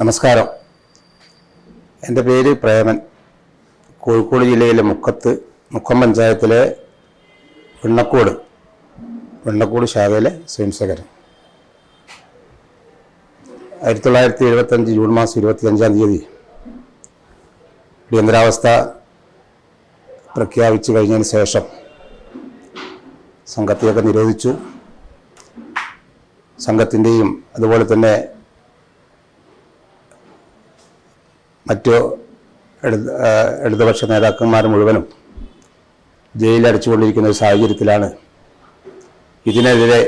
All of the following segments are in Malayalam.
നമസ്കാരം. എന്റെ പേര് പ്രേമൻ. കോഴിക്കോട് ജില്ലയിലെ മുക്കത്ത് മുക്കം പഞ്ചായത്തിലെ വെണ്ണക്കോട് വെണ്ണക്കോട് ശാഖയിലെ സ്വയംസേകരൻ ആയിരത്തി തൊള്ളായിരത്തി എഴുപത്തഞ്ച് ജൂൺ മാസം ഇരുപത്തിയഞ്ചാം തീയതി അടിയന്തരാവസ്ഥ പ്രഖ്യാപിച്ചു കഴിഞ്ഞതിന് ശേഷം സംഘത്തെയൊക്കെ നിരോധിച്ചു. സംഘത്തിന്റെയും അതുപോലെ തന്നെ മറ്റു ഇടതുപക്ഷ നേതാക്കന്മാർ മുഴുവനും ജയിലടച്ചുകൊണ്ടിരിക്കുന്ന ഒരു സാഹചര്യത്തിലാണ് ഇതിനെതിരെ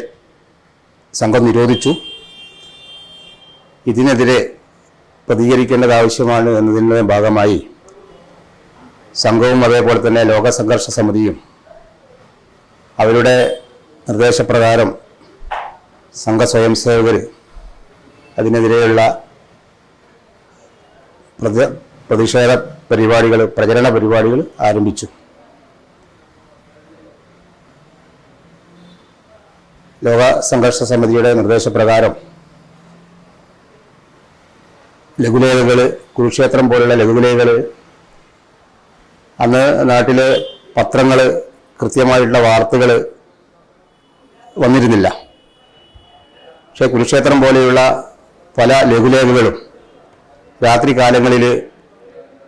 സംഘം നിരോധിച്ചു. ഇതിനെതിരെ പ്രതികരിക്കേണ്ടത് ആവശ്യമാണ് എന്നതിന്റെ ഭാഗമായി സംഘവും അതേപോലെ തന്നെ ലോക സംഘർഷ സമിതിയും അവരുടെ നിർദ്ദേശപ്രകാരം സംഘ സ്വയംസേവകർ അതിനെതിരെയുള്ള പ്രതിഷേധ പരിപാടികൾ പ്രചരണ പരിപാടികൾ ആരംഭിച്ചു. ലോക സംഘർഷ സമിതിയുടെ നിർദ്ദേശപ്രകാരം ലഘുലേഖകൾ കുരുക്ഷേത്രം പോലുള്ള ലഘുലേഖകൾ അന്ന് നാട്ടിലെ പത്രങ്ങൾ കൃത്യമായിട്ടുള്ള വാർത്തകൾ വന്നിരുന്നില്ല. പക്ഷേ കുരുക്ഷേത്രം പോലെയുള്ള പല ലഘുലേഖകളും രാത്രി കാലങ്ങളിൽ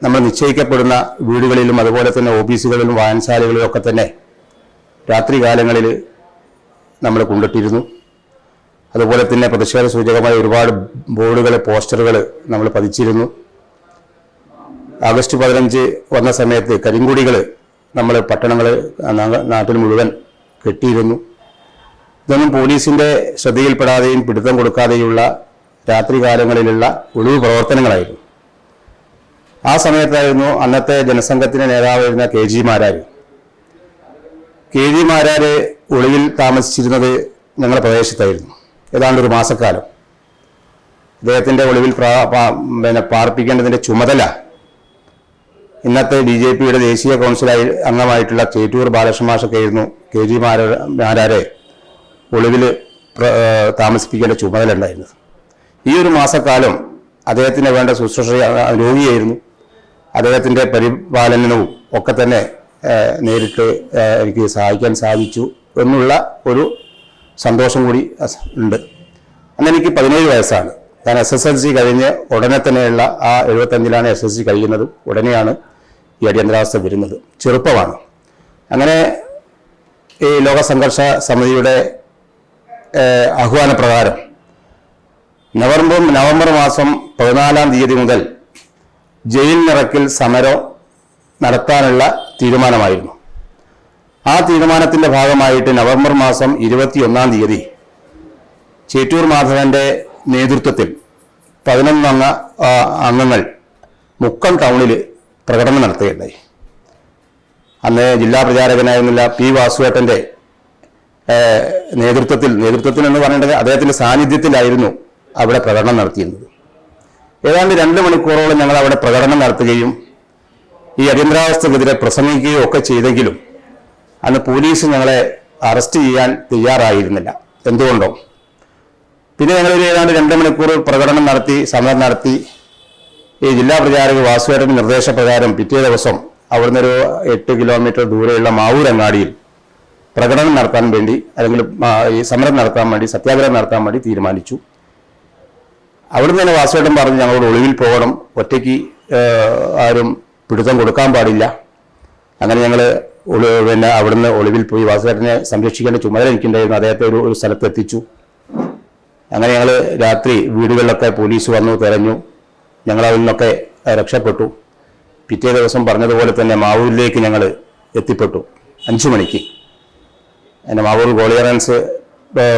നമ്മൾ നിശ്ചയിക്കപ്പെടുന്ന വീടുകളിലും അതുപോലെ തന്നെ ഓഫീസുകളിലും വായനശാലകളിലും ഒക്കെ തന്നെ രാത്രി കാലങ്ങളിൽ നമ്മൾ കൊണ്ടിട്ടിരുന്നു. അതുപോലെ തന്നെ പ്രതിഷേധ സൂചകമായ ഒരുപാട് ബോർഡുകൾ പോസ്റ്ററുകൾ നമ്മൾ പതിച്ചിരുന്നു. ആഗസ്റ്റ് പതിനഞ്ച് വന്ന സമയത്ത് കരിങ്കുടികൾ നമ്മൾ പട്ടണങ്ങൾ നാട്ടിൽ മുഴുവൻ കെട്ടിയിരുന്നു. ഇതൊന്നും പോലീസിന്റെ ശ്രദ്ധയിൽപ്പെടാതെയും പിടുത്തം കൊടുക്കാതെയുള്ള രാത്രികാലങ്ങളിലുള്ള ഒഴിവ് പ്രവർത്തനങ്ങളായിരുന്നു. ആ സമയത്തായിരുന്നു അന്നത്തെ ജനസംഘത്തിന്റെ നേതാവായിരുന്ന K G Marar. K G Marar ഒളിവിൽ താമസിച്ചിരുന്നത് ഞങ്ങളുടെ പ്രദേശത്തായിരുന്നു. ഏതാണ്ട് ഒരു മാസക്കാലം. അദ്ദേഹത്തിന്റെ ഒളിവിൽ പിന്നെ പാർപ്പിക്കേണ്ടതിന്റെ ചുമതല ഇന്നത്തെ ബി ജെ പിയുടെ ദേശീയ കൗൺസിലായി അംഗമായിട്ടുള്ള ചേറ്റൂർ ബാലകൃഷ്ണമാഷൊക്കെ ആയിരുന്നു കെ ജി മാരാ മാരാരെ ഒളിവിൽ താമസിപ്പിക്കേണ്ട ചുമതല ഉണ്ടായിരുന്നത്. ഈ ഒരു മാസക്കാലം അദ്ദേഹത്തിന് വേണ്ട ശുശ്രൂഷ രോഗിയായിരുന്നു. അദ്ദേഹത്തിന്റെ പരിപാലനവും ഒക്കെ തന്നെ നേരിട്ട് എനിക്ക് സഹായിക്കാൻ സാധിച്ചു എന്നുള്ള ഒരു സന്തോഷം കൂടി ഉണ്ട്. അന്ന് എനിക്ക് പതിനേഴ് വയസ്സാണ്. ഞാൻ എസ് എസ് എൽ സി കഴിഞ്ഞ് ഉടനെ തന്നെയുള്ള ആ എഴുപത്തഞ്ചിലാണ് എസ് എസ് സി കഴിയുന്നത് ഉടനെയാണ് ഈ അടിയന്തരാവസ്ഥ വരുന്നത്. ചെറുപ്പമാണ്. അങ്ങനെ ഈ ലോക സംഘർഷ സമിതിയുടെ ആഹ്വാനപ്രകാരം നവംബർ നവംബർ മാസം പതിനാലാം തീയതി മുതൽ ജയിൽ നിറക്കിൽ സമരം നടത്താനുള്ള തീരുമാനമായിരുന്നു. ആ തീരുമാനത്തിന്റെ ഭാഗമായിട്ട് നവംബർ മാസം ഇരുപത്തിയൊന്നാം തീയതി ചേറ്റൂർ മാധവന്റെ നേതൃത്വത്തിൽ പതിനൊന്നംഗ അംഗങ്ങൾ മുക്കം ടൗണിൽ പ്രകടനം നടത്തുകയുണ്ടായി. അന്ന് ജില്ലാ പ്രചാരകനായിരുന്നില്ല പി വാസുവേട്ടന്റെ നേതൃത്വത്തിൽ നേതൃത്വത്തിൽ എന്ന് പറയേണ്ടത് അദ്ദേഹത്തിന്റെ സാന്നിധ്യത്തിലായിരുന്നു അവിടെ പ്രകടനം നടത്തിയിരുന്നത് ഏതാണ്ട് രണ്ട് മണിക്കൂറോളം ഞങ്ങൾ അവിടെ പ്രകടനം നടത്തുകയും ഈ അടിയന്തരാവസ്ഥക്കെതിരെ പ്രസംഗിക്കുകയും ഒക്കെ ചെയ്തെങ്കിലും അന്ന് പോലീസ് ഞങ്ങളെ അറസ്റ്റ് ചെയ്യാൻ തയ്യാറായിരുന്നില്ല. എന്തുകൊണ്ടോ? പിന്നെ ഞങ്ങളൊരു ഏതാണ്ട് രണ്ട് മണിക്കൂർ പ്രകടനം നടത്തി സമരം നടത്തി. ഈ ജില്ലാ പ്രചാരക വാസുവേട്ടന്റെ നിർദ്ദേശപ്രകാരം പിറ്റേ ദിവസം അവിടുന്ന് ഒരു എട്ട് കിലോമീറ്റർ ദൂരെയുള്ള മാവൂരങ്ങാടിയിൽ പ്രകടനം നടത്താൻ വേണ്ടി അല്ലെങ്കിൽ ഈ സമരം നടത്താൻ വേണ്ടി സത്യാഗ്രഹം നടത്താൻ വേണ്ടി തീരുമാനിച്ചു. അവിടുന്ന് തന്നെ വാസുവേട്ടൻ പറഞ്ഞ് ഞങ്ങളോട് ഒളിവിൽ പോകണം ഒറ്റയ്ക്ക് ആരും പിടുത്തം കൊടുക്കാൻ പാടില്ല. അങ്ങനെ ഞങ്ങൾ പിന്നെ അവിടുന്ന് ഒളിവിൽ പോയി വാസുവേട്ടനെ സംരക്ഷിക്കേണ്ട ചുമതല എനിക്കുണ്ടായിരുന്നു. അദ്ദേഹത്തെ ഒരു ഒരു സ്ഥലത്ത് എത്തിച്ചു. അങ്ങനെ ഞങ്ങൾ രാത്രി വീടുകളിലൊക്കെ പോലീസ് വന്നു തെരഞ്ഞു. ഞങ്ങൾ അതിൽ നിന്നൊക്കെ രക്ഷപ്പെട്ടു. പിറ്റേ ദിവസം പറഞ്ഞതുപോലെ തന്നെ മാവൂരിലേക്ക് ഞങ്ങൾ എത്തിപ്പെട്ടു അഞ്ചു മണിക്ക്. എന്റെ മാവൂർ ഗോളിയറൻസ്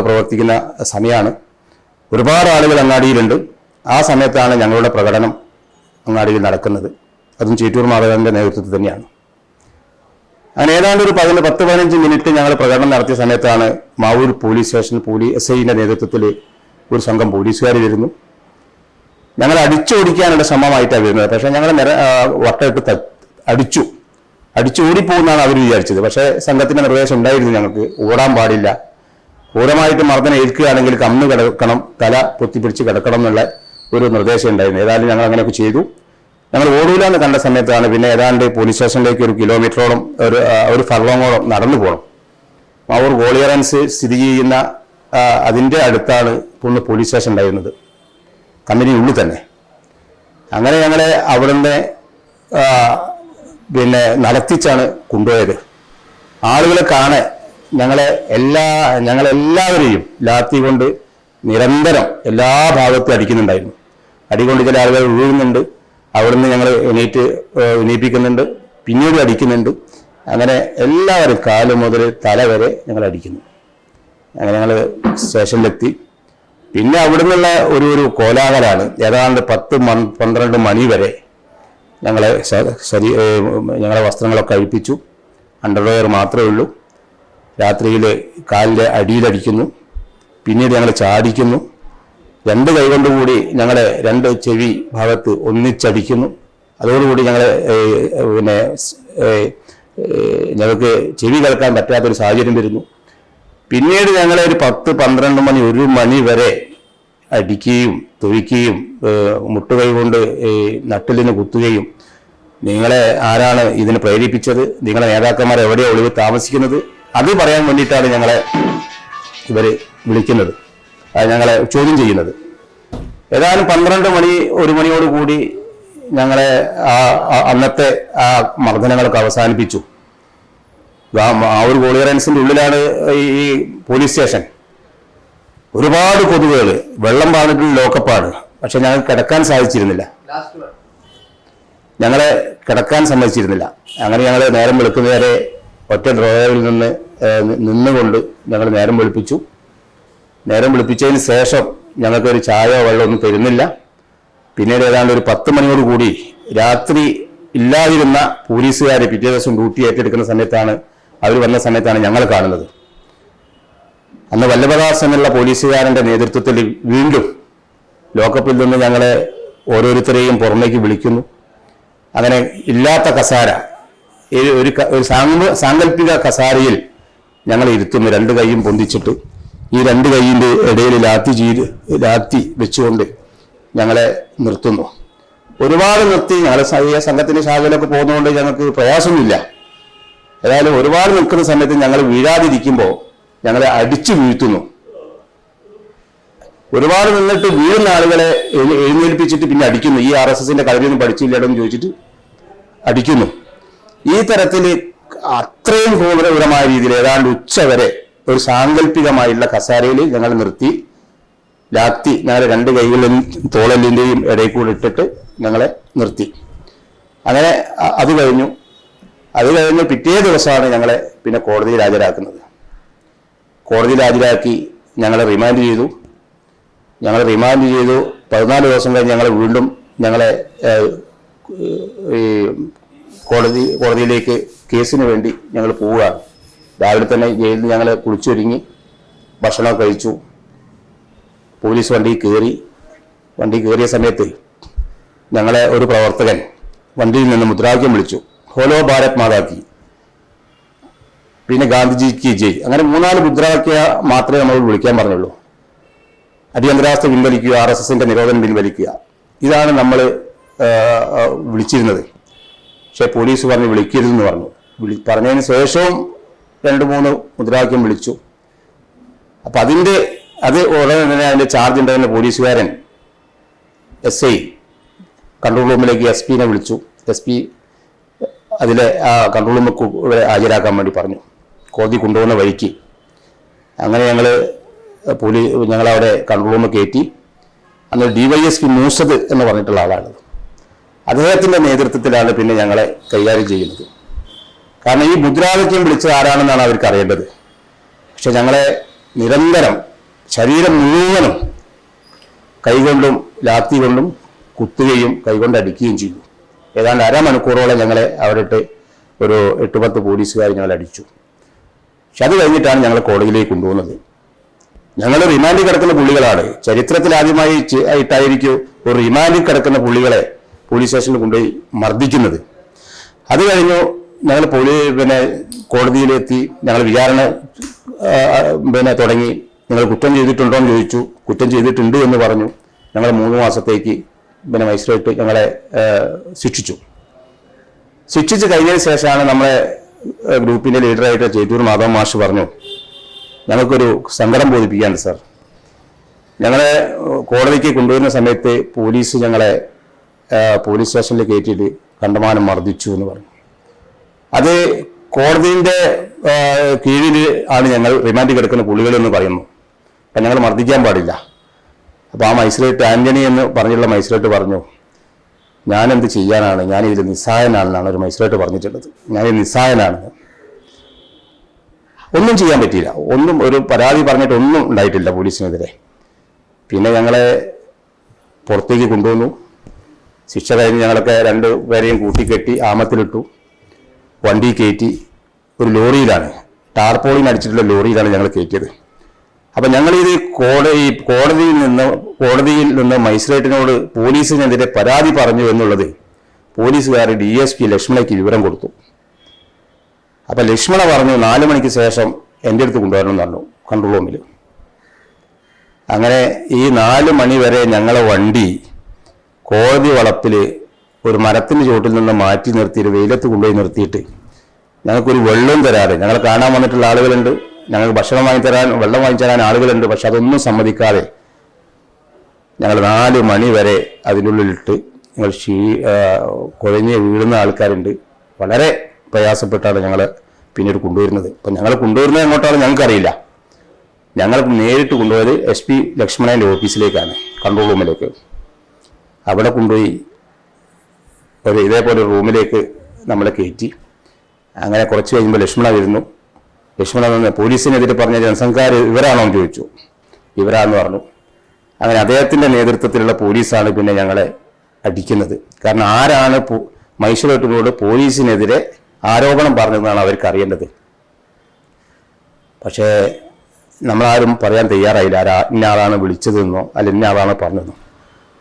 പ്രവർത്തിക്കുന്ന സമയമാണ് ഒരുപാട് ആളുകൾ അങ്ങാടിയിലുണ്ട്. ആ സമയത്താണ് ഞങ്ങളുടെ പ്രകടനം അങ്ങാടിയിൽ നടക്കുന്നത്. അതും ചേറ്റൂർ മാധവന്റെ നേതൃത്വത്തിൽ തന്നെയാണ്. അങ്ങനെ ഏതാണ്ട് ഒരു പതിനൊന്ന് പത്ത് പതിനഞ്ച് മിനിറ്റ് ഞങ്ങൾ പ്രകടനം നടത്തിയ സമയത്താണ് Mavoor police station police S ഐന്റെ നേതൃത്വത്തിൽ ഒരു സംഘം പോലീസുകാർ വരുന്നു. ഞങ്ങൾ അടിച്ചോടിക്കാനുള്ള ശ്രമമായിട്ടാണ് വരുന്നത്. പക്ഷേ ഞങ്ങൾ നിര വട്ടയിട്ട് അടിച്ചു. അടിച്ചു ഓടിപ്പോകുന്നാണ് അവർ വിചാരിച്ചത്. പക്ഷേ സംഘത്തിന്റെ നിർദ്ദേശം ഉണ്ടായിരുന്നു ഞങ്ങൾക്ക്. ഓടാൻ പാടില്ല. ക്രൂരമായിട്ട് മർദ്ദനം ഏൽക്കുകയാണെങ്കിൽ കണ്ണ് കിടക്കണം തല പൊത്തിപ്പിടിച്ച് കിടക്കണം എന്നുള്ള ഒരു നിർദ്ദേശം ഉണ്ടായിരുന്നു. ഏതായാലും ഞങ്ങൾ അങ്ങനെയൊക്കെ ചെയ്തു. ഞങ്ങൾ ഓടൂലെന്ന് കണ്ട സമയത്താണ് പിന്നെ ഏതാണ്ട് പോലീസ് സ്റ്റേഷനിലേക്ക് ഒരു കിലോമീറ്ററോളം ഒരു ഒരു ഫർലോങ്ങോളം നടന്നു പോകണം മാവൂർ ഗോളിയറൻസ് സ്ഥിതി ചെയ്യുന്ന അതിന്റെ അടുത്താണ് പൊണ്ണ് പോലീസ് സ്റ്റേഷൻ ഉണ്ടായിരുന്നത്. കമ്പനി ഉള്ളിൽ തന്നെ. അങ്ങനെ ഞങ്ങളെ അവിടുന്ന് പിന്നെ നടത്തിച്ചാണ് കൊണ്ടുപോയത്. ആളുകളെ കാണെ ഞങ്ങളെ എല്ലാ ഞങ്ങളെല്ലാവരെയും ലാത്തി കൊണ്ട് നിരന്തരം എല്ലാ ഭാഗത്തും അടിക്കുന്നുണ്ടായിരുന്നു. അടികൊണ്ട് ചില ആളുകൾ വീഴുന്നുണ്ട് അവിടുന്ന് ഞങ്ങൾ എണീറ്റ് എണീപ്പിക്കുന്നുണ്ട്. പിന്നീട് അടിക്കുന്നുണ്ട്. അങ്ങനെ എല്ലാവരും കാൽ മുതൽ തല വരെ ഞങ്ങൾ അടിക്കുന്നു. അങ്ങനെ ഞങ്ങൾ സ്റ്റേഷനിലെത്തി. പിന്നെ അവിടെ നിന്നുള്ള ഒരു ഒരു കോലാഹലാണ് ഏതാണ്ട് പത്ത് പന്ത്രണ്ട് മണി വരെ ഞങ്ങളെ ശരീ ഞങ്ങളെ വസ്ത്രങ്ങളൊക്കെ അഴിപ്പിച്ചു. അണ്ടർവെയർ മാത്രമേ ഉള്ളൂ. രാത്രിയിൽ കാലിന്റെ അടിയിലടിക്കുന്നു. പിന്നീട് ഞങ്ങൾ ചാടിക്കുന്നു. രണ്ട് കൈകൊണ്ട് കൂടി ഞങ്ങളെ രണ്ട് ചെവി ഭാഗത്ത് ഒന്നിച്ചടിക്കുന്നു. അതോടുകൂടി ഞങ്ങളെ പിന്നെ ഞങ്ങൾക്ക് ചെവി കേൾക്കാൻ പറ്റാത്തൊരു സാഹചര്യം വരുന്നു. പിന്നീട് ഞങ്ങളെ ഒരു പത്ത് പന്ത്രണ്ട് മണി ഒരു മണി വരെ അടിക്കുകയും തൊഴിക്കുകയും മുട്ടുകൈ കൊണ്ട് നട്ടിലിന് കുത്തുകയും നിങ്ങളെ ആരാണ് ഇതിന് പ്രേരിപ്പിച്ചത്? നിങ്ങളെ നേതാക്കന്മാർ എവിടെയാണ് ഒളിവ് താമസിക്കുന്നത്? അത് പറയാൻ വേണ്ടിയിട്ടാണ് ഞങ്ങളെ ഇവർ വിളിക്കുന്നത്. ഞങ്ങളെ ചോദ്യം ചെയ്യുന്നത്. ഏതായാലും പന്ത്രണ്ട് മണി ഒരു മണിയോട് കൂടി ഞങ്ങളെ അന്നത്തെ ആ മർദ്ദനങ്ങളൊക്കെ അവസാനിപ്പിച്ചു. ആ ഒരു കോളിയറൻസിന്റെ ഉള്ളിലാണ് ഈ പോലീസ് സ്റ്റേഷൻ. ഒരുപാട് കൊതുകുകൾ വെള്ളം പാടിട്ടുള്ള ലോക്കപ്പാണ് പക്ഷെ ഞങ്ങൾ കിടക്കാൻ സാധിച്ചിരുന്നില്ല. ഞങ്ങളെ കിടക്കാൻ സമ്മതിച്ചിരുന്നില്ല. അങ്ങനെ ഞങ്ങൾ നേരം വെളുക്കുന്നവരെ ഒറ്റ ഡ്രോയറിൽ നിന്ന് നിന്നുകൊണ്ട് ഞങ്ങൾ നേരം വെളുപ്പിച്ചു. നേരം വിളിപ്പിച്ചതിന് ശേഷം ഞങ്ങൾക്കൊരു ചായ ചായയോ വെള്ളമോ ഒന്നും തരുന്നില്ല. പിന്നീട് ഏതാണ്ട് ഒരു പത്ത് മണിയോട് കൂടി രാത്രി ഇല്ലാതിരുന്ന പോലീസുകാർ പിറ്റേ ദിവസം ഡ്യൂട്ടി ഏറ്റെടുക്കുന്ന സമയത്താണ് അവർ വന്ന സമയത്താണ് ഞങ്ങൾ കാണുന്നത്. അന്ന് വല്ലഭദാസ് എന്നുള്ള പോലീസുകാരന്റെ നേതൃത്വത്തിൽ വീണ്ടും ലോക്കപ്പിൽ നിന്ന് ഞങ്ങളെ ഓരോരുത്തരെയും പുറമേക്ക് വിളിക്കുന്നു. അങ്ങനെ ഇല്ലാത്ത കസാര ഒരു ഒരു സാങ്ക- സാങ്കല്പിക കസാരയിൽ ഞങ്ങൾ ഇരുത്തുന്നു രണ്ട് കൈയും പൊന്തിച്ചിട്ട് ഈ രണ്ട് കൈയിന്റെ ഇടയിൽ ലാത്തി ചെയ്ത് ലാത്തി വെച്ചുകൊണ്ട് ഞങ്ങളെ നിർത്തുന്നു. ഒരുപാട് നിർത്തി ഞങ്ങൾ ഈ സംഘത്തിന്റെ ശാഖയിലൊക്കെ പോകുന്നതുകൊണ്ട് ഞങ്ങൾക്ക് പ്രയാസമൊന്നുമില്ല. ഏതായാലും ഒരുപാട് നിൽക്കുന്ന സമയത്ത് ഞങ്ങൾ വീഴാതിരിക്കുമ്പോൾ ഞങ്ങളെ അടിച്ചു വീഴ്ത്തുന്നു. ഒരുപാട് നിന്നിട്ട് വീഴുന്ന ആളുകളെ എഴുന്നേൽപ്പിച്ചിട്ട് പിന്നെ അടിക്കുന്നു. ഈ ആർ എസ് എസിന്റെ കളരിയൊന്നും പഠിച്ചില്ലടോ ചോദിച്ചിട്ട് അടിക്കുന്നു. ഈ തരത്തിൽ അത്രയും ക്രൂരമായ രീതിയിൽ ഏതാണ്ട് ഉച്ച വരെ ഒരു സാങ്കല്പികമായുള്ള കസാരയിൽ ഞങ്ങൾ നിർത്തി. ലാത്തി ഞങ്ങളെ രണ്ട് കൈകളിലും തോളലിന്റെയും ഇടയിൽ കൂടെ ഇട്ടിട്ട് ഞങ്ങളെ നിർത്തി. അങ്ങനെ അത് കഴിഞ്ഞു. അത് കഴിഞ്ഞ് പിറ്റേ ദിവസമാണ് ഞങ്ങളെ പിന്നെ കോടതിയിൽ ഹാജരാക്കുന്നത്. കോടതിയിൽ ഹാജരാക്കി ഞങ്ങളെ റിമാൻഡ് ചെയ്തു. ഞങ്ങൾ റിമാൻഡ് ചെയ്തു. പതിനാല് ദിവസം കഴിഞ്ഞ് ഞങ്ങളെ വീണ്ടും ഞങ്ങളെ ഈ കോടതി കോടതിയിലേക്ക് കേസിന് വേണ്ടി ഞങ്ങൾ പോവുകയാണ് രാവിലെ തന്നെ ജയിലിൽ ഞങ്ങൾ കുളിച്ചൊരുങ്ങി ഭക്ഷണം കഴിച്ചു. പോലീസ് വണ്ടി കയറി വണ്ടി കയറിയ സമയത്ത് ഞങ്ങളെ ഒരു പ്രവർത്തകൻ വണ്ടിയിൽ നിന്ന് മുദ്രാവാക്യം വിളിച്ചു. ഹോലോ ഭാരത് മാതാക്കി. പിന്നെ ഗാന്ധിജി ജയ്. അങ്ങനെ മൂന്നാൽ മുദ്രാവാക്യ മാത്രമേ നമ്മൾ വിളിക്കാൻ പറഞ്ഞുള്ളൂ. അടിയന്തരാവസ്ഥ പിൻവലിക്കുക ആർ എസ് എസിന്റെ നിരോധനം പിൻവലിക്കുക. ഇതാണ് നമ്മൾ വിളിച്ചിരുന്നത്. പക്ഷെ പോലീസ് പറഞ്ഞ് വിളിക്കരുതെന്ന് പറഞ്ഞു. വിളി പറഞ്ഞതിന് ശേഷവും രണ്ട് മൂന്ന് മുദ്രാവാക്യം വിളിച്ചു. അപ്പം അതിന്റെ അത് ഉടനെ തന്നെ അതിന്റെ ചാർജ് ഉണ്ടായിരുന്ന പോലീസുകാരൻ എസ് ഐ കൺട്രോൾ റൂമിലേക്ക് എസ് പിനെ വിളിച്ചു. എസ് പി അതിലെ ആ കൺട്രോൾ റൂമിൽ ഇവിടെ ഹാജരാക്കാൻ വേണ്ടി പറഞ്ഞു. കോടതി കൊണ്ടുപോകുന്ന വഴിക്ക്. അങ്ങനെ ഞങ്ങൾ പോലീ ഞങ്ങളവിടെ കൺട്രോൾ റൂമിൽ കയറ്റി. അന്ന് D Y S P Moosad എന്ന് പറഞ്ഞിട്ടുള്ള ആളാണ്. അദ്ദേഹത്തിന്റെ നേതൃത്വത്തിലാണ് പിന്നെ ഞങ്ങളെ കൈകാര്യം ചെയ്യുന്നത്. കാരണം ഈ മുദ്രാവാക്യം വിളിച്ചത് ആരാണെന്നാണ് അവർക്ക് അറിയേണ്ടത്? പക്ഷെ ഞങ്ങളെ നിരന്തരം ശരീരം മുഴുവനും കൈകൊണ്ടും ലാത്തി കൊണ്ടും കുത്തുകയും കൈകൊണ്ട് അടിക്കുകയും ചെയ്തു. ഏതാണ്ട് അരമണിക്കൂറോളം ഞങ്ങളെ അവിടെ ഒരു എട്ട് പത്ത് പോലീസുകാർ ഞങ്ങൾ അടിച്ചു. പക്ഷെ അത് കഴിഞ്ഞിട്ടാണ് ഞങ്ങൾ കോടതിയിലേക്ക് കൊണ്ടുപോകുന്നത്. ഞങ്ങൾ റിമാൻഡിൽ കിടക്കുന്ന പുള്ളികളാണ്. ചരിത്രത്തിൽ ആദ്യമായി ആയിട്ടായിരിക്കും ഒരു റിമാൻഡിൽ കിടക്കുന്ന പുള്ളികളെ പോലീസ് സ്റ്റേഷനിൽ കൊണ്ടുപോയി മർദ്ദിക്കുന്നത്. അത് കഴിഞ്ഞു ഞങ്ങൾ പോലീ പിന്നെ കോടതിയിലെത്തി ഞങ്ങൾ വിചാരണ പിന്നെ തുടങ്ങി. നിങ്ങൾ കുറ്റം ചെയ്തിട്ടുണ്ടോ എന്ന് ചോദിച്ചു. കുറ്റം ചെയ്തിട്ടുണ്ട് എന്ന് പറഞ്ഞു. ഞങ്ങൾ മൂന്ന് മാസത്തേക്ക് പിന്നെ മജിസ്ട്രേറ്റ് ഞങ്ങളെ ശിക്ഷിച്ചു. ശിക്ഷിച്ച് കഴിഞ്ഞതിന് ശേഷമാണ് നമ്മളെ ഗ്രൂപ്പിന്റെ ലീഡറായിട്ട് ചേറ്റൂർ മാധവ മാഷ് പറഞ്ഞു ഞങ്ങൾക്കൊരു സങ്കടം ബോധിപ്പിക്കാണ്ട് സാർ. ഞങ്ങളെ കോടതിക്ക് കൊണ്ടുവരുന്ന സമയത്ത് പോലീസ് ഞങ്ങളെ പോലീസ് സ്റ്റേഷനിൽ കയറ്റിയിട്ട് കണ്ടമാനം മർദ്ദിച്ചു എന്ന് പറഞ്ഞു. അത് കോടതിയുടെ കീഴിൽ ആണ് ഞങ്ങൾ റിമാൻഡ് കിടക്കുന്ന പുള്ളികൾ എന്ന് പറയുന്നു. അപ്പം ഞങ്ങൾ മർദ്ദിക്കാൻ പാടില്ല. അപ്പോൾ ആ മജിസ്ട്രേറ്റ് ആന്റണി എന്ന് പറഞ്ഞുള്ള മജിസ്ട്രേറ്റ് പറഞ്ഞു ഞാൻ എന്ത് ചെയ്യാനാണ്? ഞാൻ ഇതിൽ നിസ്സഹായനാണെന്നാണ് ഒരു മജിസ്ട്രേറ്റ് പറഞ്ഞിട്ടുള്ളത്. ഞാൻ ഇതിൽ നിസ്സഹായനാണെന്ന് ഒന്നും ചെയ്യാൻ പറ്റിയില്ല. ഒന്നും ഒരു പരാതി പറഞ്ഞിട്ട് ഒന്നും ഉണ്ടായിട്ടില്ല പോലീസിനെതിരെ. പിന്നെ ഞങ്ങളെ പുറത്തേക്ക് കൊണ്ടുവന്നു. ശിക്ഷ കഴിഞ്ഞ് ഞങ്ങളൊക്കെ രണ്ട് പേരെയും കൂട്ടിക്കെട്ടി ആമത്തിലിട്ടു. വണ്ടി കയറ്റി ഒരു ലോറിയിലാണ്. ടാർപോളിൻ അടിച്ചിട്ടുള്ള ലോറിയിലാണ് ഞങ്ങൾ കയറ്റിയത്. അപ്പം ഞങ്ങളിത് കോടതി കോടതിയിൽ നിന്ന് കോടതിയിൽ നിന്ന് മജിസ്ട്രേറ്റിനോട് പോലീസിനെതിരെ പരാതി പറഞ്ഞു എന്നുള്ളത് പോലീസുകാർ ഡി എസ് പി ലക്ഷ്മണയ്ക്ക് വിവരം കൊടുത്തു. അപ്പം ലക്ഷ്മണ പറഞ്ഞു നാല് മണിക്ക് ശേഷം എന്റെ അടുത്ത് കൊണ്ടുവരണം പറഞ്ഞു കൺട്രോൾ റൂമിൽ അങ്ങനെ ഈ നാല് മണി വരെ ഞങ്ങളെ വണ്ടി കോടതി വളപ്പിൽ ഒരു മരത്തിന് ചുവട്ടിൽ നിന്ന് മാറ്റി നിർത്തി ഒരു വെയിലത്ത് കൊണ്ടുപോയി നിർത്തിയിട്ട് ഞങ്ങൾക്കൊരു വെള്ളവും തരാതെ ഞങ്ങൾ കാണാൻ വന്നിട്ടുള്ള ആളുകളുണ്ട്. ഞങ്ങൾക്ക് ഭക്ഷണം വാങ്ങി തരാൻ വെള്ളം വാങ്ങി തരാൻ ആളുകളുണ്ട്. പക്ഷെ അതൊന്നും സമ്മതിക്കാതെ ഞങ്ങൾ നാല് മണി വരെ അതിനുള്ളിലിട്ട് ഞങ്ങൾ ക്ഷീ കുഴഞ്ഞ് വീഴുന്ന ആൾക്കാരുണ്ട്. വളരെ പ്രയാസപ്പെട്ടാണ് ഞങ്ങൾ പിന്നീട് കൊണ്ടുവരുന്നത്. അപ്പം ഞങ്ങൾ കൊണ്ടുവരുന്നത് എങ്ങോട്ടാണ് ഞങ്ങൾക്കറിയില്ല. ഞങ്ങൾ നേരിട്ട് കൊണ്ടുപോയത് എസ് പി ലക്ഷ്മണന്റെ ഓഫീസിലേക്കാണ് കൺട്രോൾ റൂമിലേക്ക്. അവിടെ കൊണ്ടുപോയി ഒരു ഇതേപോലെ റൂമിലേക്ക് നമ്മളെ കയറ്റി അങ്ങനെ കുറച്ച് കഴിയുമ്പോൾ ലക്ഷ്മണ വരുന്നു. ലക്ഷ്മണ വന്ന് പോലീസിനെതിരെ പറഞ്ഞ ജനസംഖ്യ ഇവരാണോ എന്ന് ചോദിച്ചു. ഇവരാണെന്ന് പറഞ്ഞു. അങ്ങനെ അദ്ദേഹത്തിന്റെ നേതൃത്വത്തിലുള്ള പോലീസാണ് പിന്നെ ഞങ്ങളെ അടിക്കുന്നത്. കാരണം ആരാണ് മൈസൂരോട്ടിനോട് പോലീസിനെതിരെ ആരോപണം പറഞ്ഞതെന്നാണ് അവർക്ക് അറിയേണ്ടത്. പക്ഷേ നമ്മളാരും പറയാൻ തയ്യാറായില്ല. ആരാ ഇന്ന ആളാണ് വിളിച്ചതെന്നോ അല്ല ഇന്ന ആളാണ് പറഞ്ഞതെന്നോ.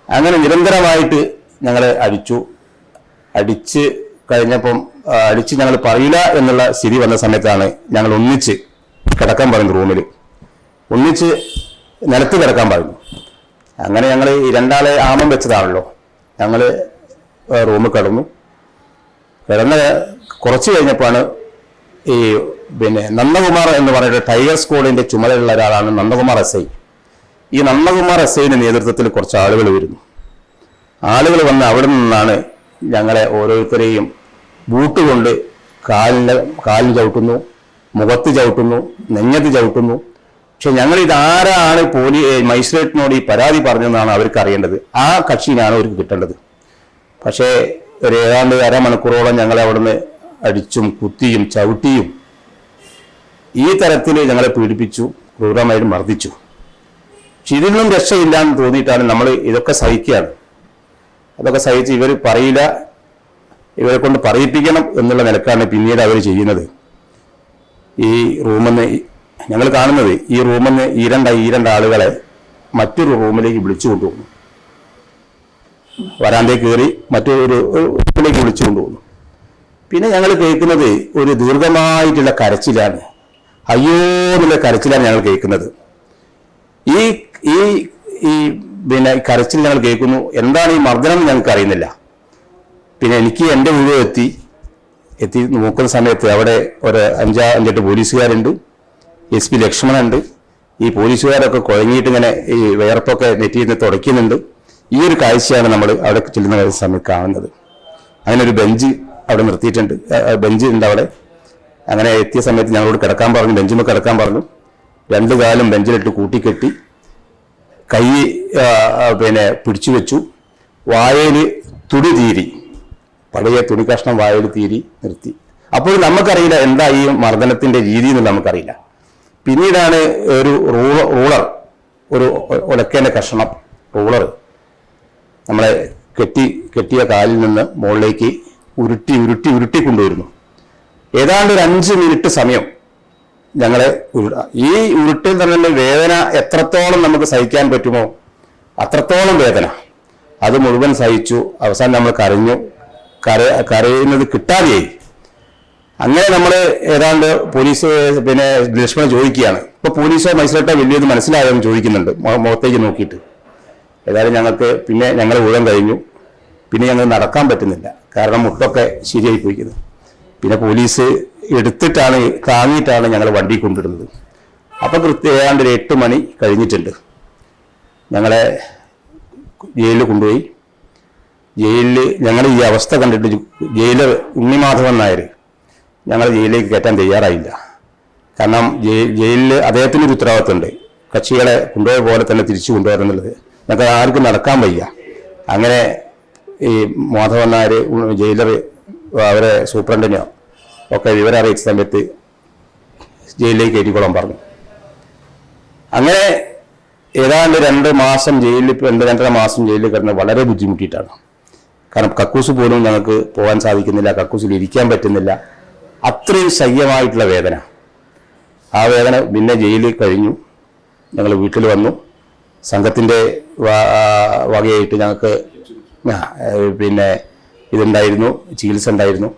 അങ്ങനെ നിരന്തരമായിട്ട് ഞങ്ങളെ അടിച്ചു. അടിച്ച് കഴിഞ്ഞപ്പം അടിച്ച് ഞങ്ങൾ പറയില്ല എന്നുള്ള സ്ഥിതി വന്ന സമയത്താണ് ഞങ്ങൾ ഒന്നിച്ച് കിടക്കാൻ പറഞ്ഞു റൂമിൽ ഒന്നിച്ച് നിലത്ത് കിടക്കാൻ പറഞ്ഞു അങ്ങനെ ഞങ്ങൾ രണ്ടാളെ ആമം വെച്ചതാണല്ലോ. ഞങ്ങൾ റൂമിൽ കിടന്നു. കിടന്ന് കുറച്ച് കഴിഞ്ഞപ്പോഴാണ് ഈ പിന്നെ നന്ദകുമാർ എന്ന് പറയുന്ന ടൈഗർ സ്കൂളിന്റെ ചുമതലയുള്ള ഒരാളാണ് നന്ദകുമാർ എസ് ഐ. ഈ നന്ദകുമാർ എസ് ഐയുടെ നേതൃത്വത്തിൽ കുറച്ച് ആളുകൾ വരുന്നു. ആളുകൾ വന്ന് അവിടെ നിന്നാണ് ഞങ്ങളെ ഓരോരുത്തരെയും ബൂട്ട് കൊണ്ട് കാലിന് കാലിന് ചവിട്ടുന്നു മുഖത്ത് ചവിട്ടുന്നു നെഞ്ഞത്ത് ചവിട്ടുന്നു. പക്ഷെ ഞങ്ങൾ ഇത് ആരാണ് പോലീ മജിസ്ട്രേറ്റിനോട് ഈ പരാതി പറഞ്ഞതെന്നാണ് അവർക്ക് അറിയേണ്ടത്. ആ കക്ഷിയിലാണ് അവർക്ക് കിട്ടേണ്ടത്. പക്ഷേ ഒരു ഏതാണ്ട് അരമണിക്കൂറോളം ഞങ്ങളെ അവിടുന്ന് അടിച്ചും കുത്തിയും ചവിട്ടിയും ഈ തരത്തിൽ ഞങ്ങളെ പീഡിപ്പിച്ചു ക്രൂരമായിട്ട് മർദ്ദിച്ചു. പക്ഷെ ഇതിൽ രക്ഷയില്ല എന്ന് തോന്നിയിട്ടാണ് നമ്മൾ ഇതൊക്കെ സഹിക്കുകയാണ്. അതൊക്കെ സഹിച്ച് ഇവർ പറയില്ല. ഇവരെ കൊണ്ട് പറയിപ്പിക്കണം എന്നുള്ള നിലക്കാണ് പിന്നീട് അവർ ചെയ്യുന്നത്. ഈ റൂമിൽ നിന്ന് ഞങ്ങൾ കാണുന്നത് ഈ റൂമിൽ നിന്ന് ഈ രണ്ട് ഈ രണ്ട് ആളുകളെ മറ്റൊരു റൂമിലേക്ക് വിളിച്ചു കൊണ്ടുപോകുന്നു വരാന്തേ കയറി മറ്റൊരു റൂമിലേക്ക് വിളിച്ചു കൊണ്ടുപോകുന്നു പിന്നെ ഞങ്ങൾ കേൾക്കുന്നത് ഒരു ദീർഘമായിട്ടുള്ള കരച്ചിലാണ്. അയ്യോ എന്നുള്ള കരച്ചിലാണ് ഞങ്ങൾ കേൾക്കുന്നത്. ഈ ഈ പിന്നെ കരച്ചിൽ ഞങ്ങൾ കേൾക്കുന്നു. എന്താണ് ഈ മർദ്ദനം ഞങ്ങൾക്ക് അറിയുന്നില്ല. പിന്നെ എനിക്ക് എന്റെ വീട് എത്തി. എത്തി നോക്കുന്ന സമയത്ത് അവിടെ ഒരു അഞ്ചാ അഞ്ചെട്ട് പോലീസുകാരുണ്ട്. എസ് പി ലക്ഷ്മണുണ്ട് ഈ പോലീസുകാരൊക്കെ കുഴങ്ങിയിട്ട് ഇങ്ങനെ ഈ വിയർപ്പൊക്കെ നെറ്റിയിൽ തുടയ്ക്കുന്നുണ്ട്. ഈ ഒരു കാഴ്ചയാണ് നമ്മൾ അവിടെ ചെല്ലുന്ന സമയത്ത് കാണുന്നത്. അങ്ങനെ ഒരു ബെഞ്ച് അവിടെ നിർത്തിയിട്ടുണ്ട്. ബെഞ്ച് ഉണ്ട് അവിടെ. അങ്ങനെ എത്തിയ സമയത്ത് ഞങ്ങളോട് കിടക്കാൻ പറഞ്ഞു. ബെഞ്ചിൽ കിടക്കാൻ പറഞ്ഞു. രണ്ടു കാലം ബെഞ്ചിലിട്ട് കൂട്ടിക്കെട്ടി. കൈ പിന്നെ പിടിച്ചു വെച്ചു. വായയിൽ തുടി തീരി. പഴയ തുണി കഷ്ണം വായയിൽ തീരി നിർത്തി. അപ്പോൾ നമുക്കറിയില്ല എന്താ ഈ മർദ്ദനത്തിന്റെ രീതി എന്ന് നമുക്കറിയില്ല. പിന്നീടാണ് ഒരു റൂളർ റൂളർ ഒരു ഒലക്കേന്റെ കഷ്ണം റൂളർ നമ്മളെ കെട്ടി കെട്ടിയ കാലിൽ നിന്ന് മുകളിലേക്ക് ഉരുട്ടി ഉരുട്ടി ഉരുട്ടി കൊണ്ടുവരുന്നു. ഏതാണ്ട് ഒരു അഞ്ച് മിനിറ്റ് സമയം ഞങ്ങളെ ഈ ഉരുട്ടിൽ തന്നെ വേദന എത്രത്തോളം നമുക്ക് സഹിക്കാൻ പറ്റുമോ അത്രത്തോളം വേദന. അത് മുഴുവൻ സഹിച്ചു. അവസാനം നമ്മൾ കരഞ്ഞു. കര കരയുന്നത് കിട്ടാതെയായി. അങ്ങനെ നമ്മൾ ഏതാണ്ട് പോലീസ് പിന്നെ ലക്ഷ്മണ ചോദിക്കുകയാണ്. ഇപ്പൊ പോലീസോ മജിസ്ട്രേറ്റോ വലിയത് മനസ്സിലായതെന്ന് ചോദിക്കുന്നുണ്ട്. മുഖത്തേക്ക് നോക്കിയിട്ട്. ഏതായാലും ഞങ്ങൾക്ക് പിന്നെ ഞങ്ങൾ ഊഴം കഴിഞ്ഞു. പിന്നെ ഞങ്ങൾ നടക്കാൻ പറ്റുന്നില്ല. കാരണം മുട്ടൊക്കെ ശരിയായി പോയിക്കുന്നത് പിന്നെ പോലീസ് എടുത്തിട്ടാണ് താങ്ങിയിട്ടാണ് ഞങ്ങൾ വണ്ടി കൊണ്ടിടുന്നത് അപ്പം കൃത്യം ഏതാണ്ട് ഒരു എട്ട് മണി കഴിഞ്ഞിട്ടുണ്ട്. ഞങ്ങളെ ജയിലിൽ കൊണ്ടുപോയി. ജയിലിൽ ഞങ്ങൾ ഈ അവസ്ഥ കണ്ടിട്ട് ജയിലർ ഉണ്ണിമാധവൻ നായർ ഞങ്ങൾ ജയിലിലേക്ക് കയറ്റാൻ തയ്യാറായില്ല. കാരണം ജയി- ജയിലിൽ അദ്ദേഹത്തിന് ഒരു ഉത്തരവാദിത്തമുണ്ട് കക്ഷികളെ കൊണ്ടുപോയ പോലെ തന്നെ തിരിച്ചു കൊണ്ടുവരുന്നുള്ളത് ഞങ്ങൾക്ക് ആർക്കും നടക്കാൻ വയ്യ. അങ്ങനെ ഈ മാധവൻ നായർ ജയിലർ അവരെ സൂപ്രണ്ടിനോ ഒക്കെ വിവരം അറിയിച്ച സമയത്ത് ജയിലിലേക്ക് കയറ്റിക്കോളാൻ പറഞ്ഞു. അങ്ങനെ ഏതാണ്ട് രണ്ട് മാസം ജയിലിൽ രണ്ട് രണ്ടര മാസം ജയിലിൽ കിടന്ന് വളരെ ബുദ്ധിമുട്ടിയിട്ടാണ്. കാരണം കക്കൂസ് പോലും ഞങ്ങൾക്ക് പോകാൻ സാധിക്കുന്നില്ല കക്കൂസിൽ ഇരിക്കാൻ പറ്റുന്നില്ല. അത്രയും സഹ്യമായിട്ടുള്ള വേദന. ആ വേദന പിന്നെ ജയിലിൽ കഴിഞ്ഞു. ഞങ്ങൾ വീട്ടിൽ വന്നു. സംഘത്തിന്റെ വകയായിട്ട് ഞങ്ങൾക്ക് പിന്നെ ഇതുണ്ടായിരുന്നു ചികിത്സ ഉണ്ടായിരുന്നു.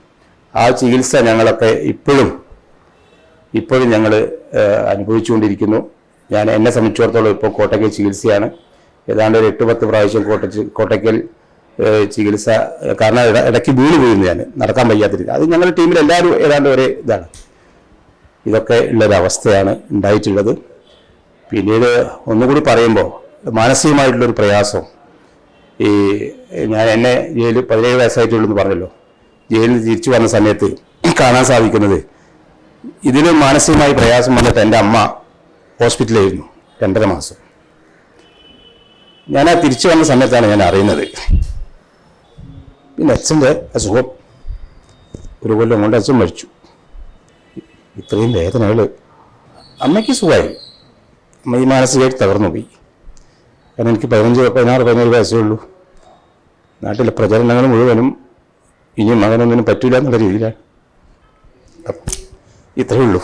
ആ ചികിത്സ ഞങ്ങളൊക്കെ ഇപ്പോഴും ഇപ്പോഴും ഞങ്ങൾ അനുഭവിച്ചുകൊണ്ടിരിക്കുന്നു. ഞാൻ എന്നെ സംബന്ധിച്ചിടത്തോളം ഇപ്പോൾ കോട്ടയ്ക്കൽ ചികിത്സയാണ്. ഏതാണ്ട് ഒരു എട്ട് പത്ത് പ്രാവശ്യം കോട്ടച്ച് കോട്ടയ്ക്കൽ ചികിത്സ കാരണം ഇട- ഇടയ്ക്ക് വീണ് പോയിരുന്നു ഞാൻ. നടക്കാൻ വയ്യാത്തിരിക്കുക അത് ഞങ്ങളുടെ ടീമിൽ എല്ലാവരും ഏതാണ്ട് ഒരേ ഇതാണ്. ഇതൊക്കെ ഉള്ളൊരവസ്ഥയാണ് ഉണ്ടായിട്ടുള്ളത്. പിന്നീട് ഒന്നുകൂടി പറയുമ്പോൾ മാനസികമായിട്ടുള്ളൊരു പ്രയാസം. ഈ ഞാൻ എന്നെ ജയിലിൽ പതിനേഴ് വയസ്സായിട്ടുള്ളൂ എന്ന് പറഞ്ഞല്ലോ. ജയിലിൽ നിന്ന് തിരിച്ചു വന്ന സമയത്ത് കാണാൻ സാധിക്കുന്നത് ഇതിന് മാനസികമായി പ്രയാസം വന്നിട്ട് എന്റെ അമ്മ ഹോസ്പിറ്റലായിരുന്നു രണ്ടര മാസം. ഞാൻ ആ തിരിച്ചു വന്ന സമയത്താണ് ഞാൻ അറിയുന്നത്. പിന്നെ അച്ഛന്റെ അസുഖം ഒരു കൊല്ലം കൊണ്ട് അച്ഛൻ മരിച്ചു. ഇത്രയും വേദനകൾ അമ്മയ്ക്ക് സുഖമായി. അമ്മ ഈ മാനസികമായിട്ട് തകർന്നു പോയി. കാരണം എനിക്ക് പതിനഞ്ച് പതിനാറ് പതിനേഴ് വയസ്സേ ഉള്ളൂ. നാട്ടിലെ പ്രചരണങ്ങൾ മുഴുവനും ഇനി മകനൊന്നിനും പറ്റൂല എന്നുള്ള രീതിയിലാണ്. ഇത്രയേ ഉള്ളൂ.